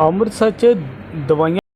ਅੰਮ੍ਰਿਤਸਰ 'ਚ ਦਵਾਈਆਂ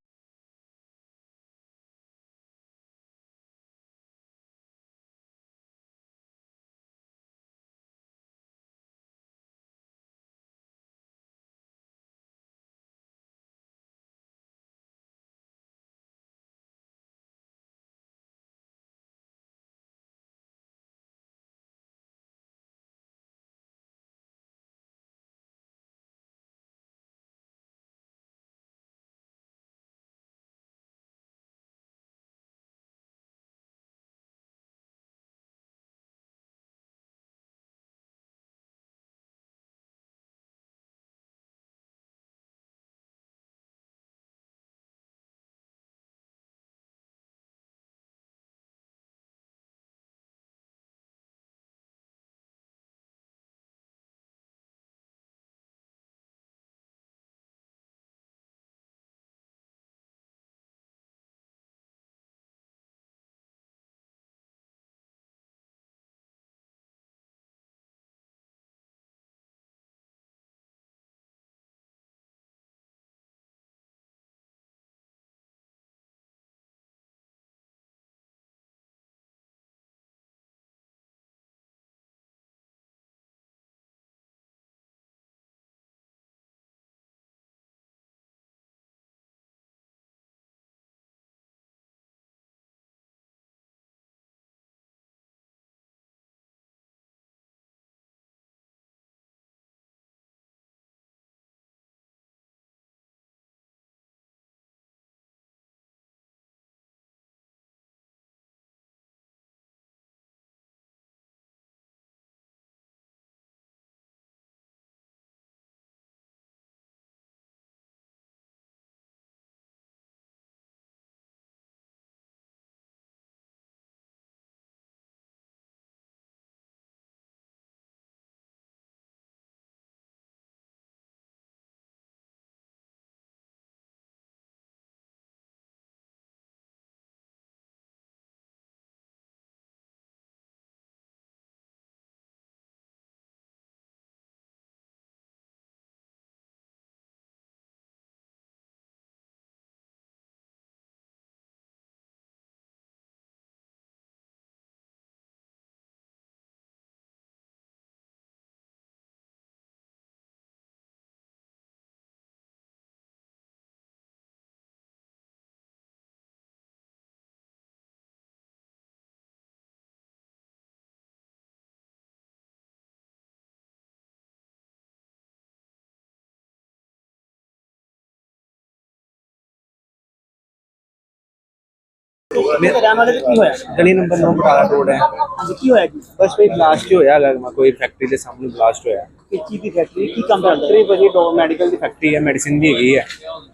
ਮੇਰੇ ਰਹਿਣ ਵਾਲੇ ਕੀ ਹੋਇਆ? ਗਲੀ ਨੰਬਰ 9 ਬਟਾਲਾ ਰੋਡ ਹੈ। ਹਾਂਜੀ ਕੀ ਹੋਇਆ ਜੀ? ਬਸ ਕੋਈ ਬਲਾਸਟ ਹੀ ਹੋਇਆ ਹੈਗਾ ਕੋਈ ਫੈਕਟਰੀ ਦੇ ਸਾਹਮਣੇ ਬਲਾਸਟ ਹੋਇਆ। ਕਿਸ ਚੀਜ਼ ਦੀ ਫੈਕਟਰੀ ਕੀ ਕੰਮ ਕਰਦਾ ਫੈਕਟਰੀ ਭਾਜੀ ਡੋ ਮੈਡੀਕਲ ਦੀ ਫੈਕਟਰੀ ਹੈ ਮੈਡੀਸਿਨ ਦੀ ਹੈਗੀ ਹੈ।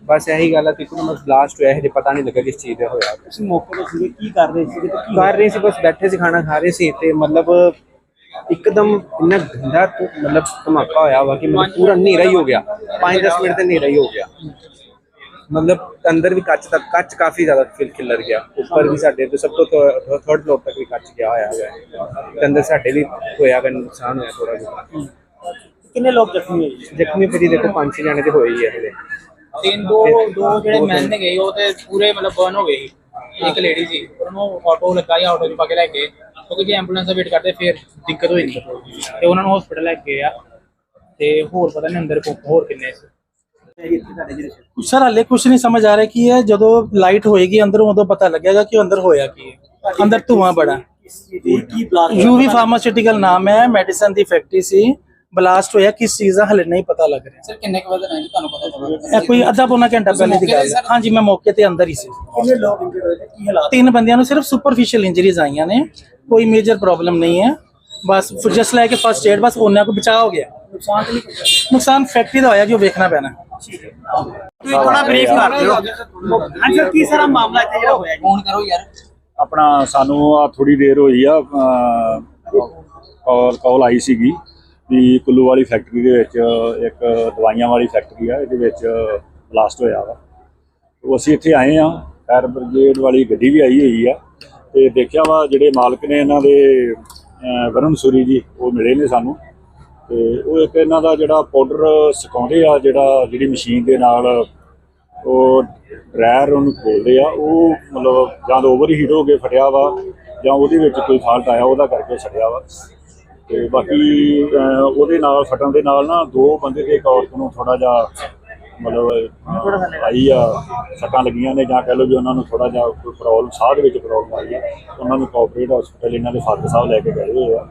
ਬਸ ਇਹੀ ਗੱਲ ਹੈ ਕਿ ਕੋਈ ਬਸ ਬਲਾਸਟ ਹੋਇਆ ਹੈ ਪਤਾ ਨਹੀਂ ਲੱਗਾ ਕਿਸ ਚੀਜ਼ ਦਾ ਹੋਇਆ। ਤੁਸੀਂ ਮੌਕੇ ਤੇ ਸੀਗੇ ਕੀ ਕਰ ਰਹੇ ਸੀਗੇ ਤੇ ਕੀ ਕਰ ਰਹੇ ਸੀ ਬਸ ਬੈਠੇ ਸੀ ਖਾਣਾ ਖਾ ਰਹੇ ਸੀ ਤੇ ਮਤਲਬ ਇੱਕਦਮ ਇੰਨਾ ਗੰਦਾ ਧੁ- ਮਤਲਬ ਧਮਾਕਾ ਹੋਇਆ ਵਾ ਕਿ ਪੂਰਾ ਹਨੇਰਾ ਹੀ ਹੋ ਗਿਆ। 5-10 ਮਿੰਟ ਤੇ ਹਨੇਰਾ ਹੀ ਹੋ ਗਿਆ। ਮਤਲਬ ਅੰਦਰ ਵੀ ਕੱਚ ਤੱਕ ਕੱਚ ਕਾਫੀ ਜ਼ਿਆਦਾ ਖਿਲ ਖਿਲਰ ਗਿਆ। ਉੱਪਰ ਵੀ ਸਾਡੇ ਤੋਂ ਸਭ ਤੋਂ ਥਰਡ ਫਲੋਰ ਤੱਕ ਵੀ ਕੱਚ ਗਿਆ ਹੋਇਆ ਹੈ ਤੇ ਅੰਦਰ ਸਾਡੇ ਵੀ ਹੋਇਆ ਗਾ ਨੁਕਸਾਨ ਹੋਇਆ ਥੋੜਾ ਜਿਹਾ। ਕਿੰਨੇ ਲੋਕ ਜ਼ਖਮੀ ਹੋਏ? ਜ਼ਖਮੀ ਭਾਜੀ ਦੇਖੋ ਪੰਜ ਛੇ ਜਾਣੇ ਤੇ ਹੋਏ ਹੀ ਆ ਇਹਦੇ ਤਿੰਨ ਦੋ ਦੋ ਜਿਹੜੇ ਮੈਨ ਨੇ ਗਏ ਉਹ ਤੇ ਪੂਰੇ ਮਤਲਬ ਬਰਨ ਹੋ ਗਏ ਸੀ। ਇੱਕ ਲੇਡੀ ਸੀ ਉਹਨੂੰ ਆਟੋ ਲੱਗਾ ਜਾਂ ਆਟੋ 'ਚ ਪਾ ਕੇ ਲੈ ਗਏ ਕਿਉਂਕਿ ਜੇ ਐਂਬੂਲੈਂਸ ਦਾ ਵੇਟ ਕਰਦੇ ਫਿਰ ਦਿੱਕਤ ਹੋਈ ਨਹੀਂ ਤੇ ਉਹਨਾਂ ਨੂੰ ਹਸਪੀਟਲ ਲੈ ਕੇ ਗਏ ਆ ਤੇ ਹੋਰ ਪਤਾ ਨਹੀਂ ਅੰਦਰ ਕੋ- ਹੋਰ ਕਿੰਨੇ ਸੀ। ਸਰ ਹਾਲੇ ਕੁਝ ਨਹੀਂ ਸਮਝ ਆ ਰਿਹਾ ਕੀ ਹੈ ਜਦੋਂ ਲਾਈਟ ਹੋਏਗੀ ਅੰਦਰੋਂ ਉਦੋਂ ਪਤਾ ਲੱਗੇਗਾ ਕਿ ਅੰਦਰ ਹੋਇਆ ਕੀ ਹੈ ਅੰਦਰ ਧੂਆਂ ਬੜਾ ਕੀ ਬਲਾਸਟ ਯੂਵੀ ਫਾਰਮਾਸਿਊਟੀਕਲ ਨਾਮ ਹੈ ਮੈਡੀਸਨ ਦੀ ਫੈਕਟਰੀ ਸੀ ਬਲਾਸਟ ਹੋਇਆ ਕਿਸ ਚੀਜ਼ ਦਾ ਹਲੇ ਨਹੀਂ ਪਤਾ ਲੱਗ ਰਿਹਾ ਸਰ ਕਿੰਨੇ ਕੁ ਵਜੇ ਨੇ ਤੁਹਾਨੂੰ ਪਤਾ ਚੱਲਿਆ ਇਹ ਕੋਈ ਅੱਧਾ ਪੌਣਾ ਘੰਟਾ ਪਹਿਲੇ ਦੀ ਗੱਲ ਹੈ ਹਾਂਜੀ ਮੈਂ ਮੌਕੇ ਤੇ ਅੰਦਰ ਹੀ ਸੀ ਕਿੰਨੇ ਲੋਕ ਇੰਜਰਡ ਹੋਏ ਤੇ ਕੀ ਹਾਲਾਤ ਤਿੰਨ ਬੰਦਿਆਂ ਨੂੰ ਸਿਰਫ ਸੁਪਰਫੀਸ਼ੀਅਲ ਇੰਜਰੀਜ਼ ਆਈਆਂ ਨੇ ਕੋਈ ਮੇਜਰ ਪ੍ਰੋਬਲਮ ਨਹੀਂ ਹੈ ਬਸ ਜਸਟ ਲਾਈਕ ਫਸਟ ਏਡ ਬਸ ਉਹਨਾਂ ਕੋ ਬਚਾਅ ਹੋ ਗਿਆ ਨੁਕਸਾਨ ਤੇ ਨਹੀਂ ਹੋਇਆ? ਨੁਕਸਾਨ ਫੈਕਟਰੀ ਦਾ ਹੋਇਆ ਜੋ ਵੇਖਣਾ ਪੈਣਾ ਤੁਸੀਂ ਥੋੜਾ ਬਰੀਫ ਕਰ ਦਿਓ। ਹਾਂਜੀ ਸਰ ਕੀ ਸਾਰਾ ਮਾਮਲਾ ਇੱਥੇ ਜਿਹੜਾ ਹੋਇਆ ਜੀ? ਫੋਨ ਕਰੋ ਯਾਰ। ਆਪਣਾ ਸਾਨੂੰ ਆ ਥੋੜੀ ਦੇਰ ਹੋਈ ਆ ਕਾਲ ਕਾਲ ਆਈ ਸੀਗੀ ਵੀ ਕੁੱਲੂ ਵਾਲੀ ਫੈਕਟਰੀ ਦੇ ਵਿੱਚ ਇੱਕ ਦਵਾਈਆਂ ਵਾਲੀ ਫੈਕਟਰੀ ਆ ਇਹਦੇ ਵਿੱਚ ਬਲਾਸਟ ਹੋਇਆ ਵਾ। ਉਹ ਅਸੀਂ ਇੱਥੇ ਆਏ ਆ ਫਾਇਰ ਬ੍ਰਿਗੇਡ ਵਾਲੀ ਗੱਡੀ ਵੀ ਆਈ ਹੋਈ ਆ ਤੇ ਦੇਖਿਆ ਵਾ ਜਿਹੜੇ ਮਾਲਕ ਨੇ ਇਹਨਾਂ ਦੇ ਵਰੁਣ ਸੂਰੀ ਜੀ ਉਹ ਮਿਲੇ ਨੇ ਸਾਨੂੰ। ਤੇ ਉਹ ਇੱਕ ਇਹਨਾਂ ਦਾ ਜਿਹੜਾ ਪਾਊਡਰ ਸੁਕਾਉਂਦੇ ਆ, ਜਿਹੜਾ ਜਿਹੜੀ ਮਸ਼ੀਨ ਦੇ ਨਾਲ ਉਹ ਡਰਾਇਰ ਉਹਨੂੰ ਖੋਲਦੇ ਆ, ਉਹ ਮਤਲਬ ਜਾਂ ਓਵਰ ਹੀਟ ਹੋ ਕੇ ਫਟਿਆ ਵਾ, ਜਾਂ ਉਹਦੇ ਵਿੱਚ ਕੋਈ ਫਾਲਟ ਆਇਆ, ਉਹਦਾ ਕਰਕੇ ਉਹ ਵਾ। ਤੇ ਬਾਕੀ ਉਹਦੇ ਨਾਲ, ਫਟਣ ਦੇ ਨਾਲ ਨਾ ਦੋ ਬੰਦੇ ਤੇ ਇੱਕ ਔਰਤ ਨੂੰ ਥੋੜਾ ਜਿਹਾ ਮਤਲਬ ਆਈ ਆ, ਸੱਟਾਂ ਲੱਗੀਆਂ ਨੇ, ਜਾਂ ਕਹਿ ਲਓ ਵੀ ਉਹਨਾਂ ਨੂੰ ਥੋੜਾ ਜਿਹਾ ਕੋਈ ਪ੍ਰੋਬਲਮ ਸਾਹ ਦੇ ਵਿੱਚ ਪ੍ਰੋਬਲਮ ਆਈ ਆ, ਉਹਨਾਂ ਨੂੰ ਕੋਆਪਰੇਟ ਹਸਪੀਟਲ ਇਹਨਾਂ ਦੇ ਫਾਦਰ ਸਾਹਿਬ ਲੈ ਕੇ ਗਏ ਹੋਏ ਆ।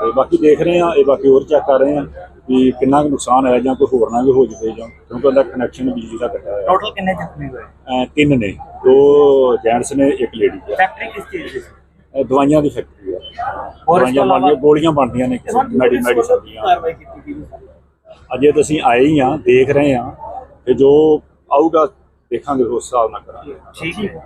ਤੇ ਬਾਕੀ ਦੇਖ ਰਹੇ ਆ ਇਹ ਬਾਕੀ ਹੋਰ ਚੈੱਕ ਕਰ ਰਹੇ ਆ ਵੀ ਕਿੰਨਾ ਕੁ ਨੁਕਸਾਨ ਹੋਇਆ ਜਾਂ ਕੋਈ ਹੋਰ ਨਾ ਵੀ ਹੋ ਜਾਵੇ ਜਾਂ ਕਿਉਂਕਿ ਉਹਦਾ ਕਨੈਕਸ਼ਨ ਬਿਜਲੀ ਦਾ ਕੱਟਿਆ ਹੋਇਆ। ਟੋਟਲ ਕਿੰਨੇ ਜ਼ਖਮੀ ਹੋਏ? ਅਹ ਤਿੰਨ ਨੇ ਦੋ ਜੈਂਟਸ ਨੇ ਇੱਕ ਲੇਡੀ ਹੈ ਫੈਕਟਰੀ ਕਿਸ ਚੀਜ਼ ਦੀ? ਸੀ? ਇਹ ਦਵਾਈਆਂ ਦੀ ਫੈਕਟਰੀ ਆ। ਹੋਰ ਇਸ ਦਵਾਈਆਂ ਤੋਂ ਇਲਾਵਾ ਬਣਦੀਆਂ ਗੋਲੀਆਂ ਬਣਦੀਆਂ ਨੇ ਮੈਡੀ ਮੈਡੀਸਨ ਦੀਆਂ ਕਾਰਵਾਈ ਕੀਤੀ ਗਈ ਅਜੇ ਤਾਂ ਅਸੀਂ ਆਏ ਹੀ ਆ ਦੇਖ ਰਹੇ ਆ ਤੇ ਜੋ ਆਊਗਾ ਦੇਖਾਂਗੇ ਉਸ ਹਿਸਾਬ ਨਾਲ ਕਰਾਂਗੇ। ਠੀਕ ਹੈ।